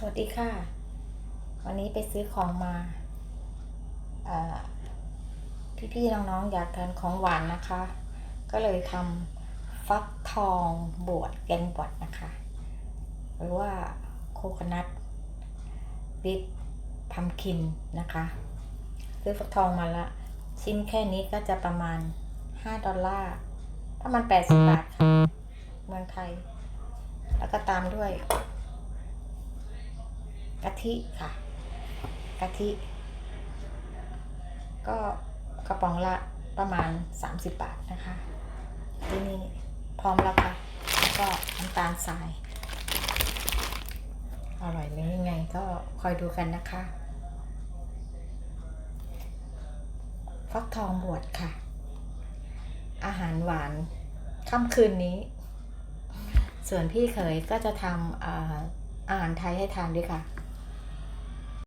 สวัสดีค่ะ วันนี้ไปซื้อของมาพี่ๆน้องๆอยากทานของหวานนะคะ ก็เลยทำฟักทองบวชแกงบวชนะคะ หรือว่าโคคนัทวิดพัมคินนะคะ ซื้อฟักทองมาละ ชิ้นแค่นี้ก็จะประมาณ 5 ดอลลาร์ประมาณ 80 บาทค่ะ เมืองไทย แล้วก็ตามด้วย กะทิค่ะ กะทิ ก็กระป๋องละประมาณ 30 บาทนะคะ ที่นี่พร้อมแล้วค่ะ แล้วก็น้ำตาลทราย อร่อยไหมยังไงก็คอยดูกันนะคะ ฟักทองบวชค่ะ อาหารหวานค่ำคืนนี้ ส่วนพี่เขยก็จะทำอาอาหารไทยให้ทานด้วยค่ะ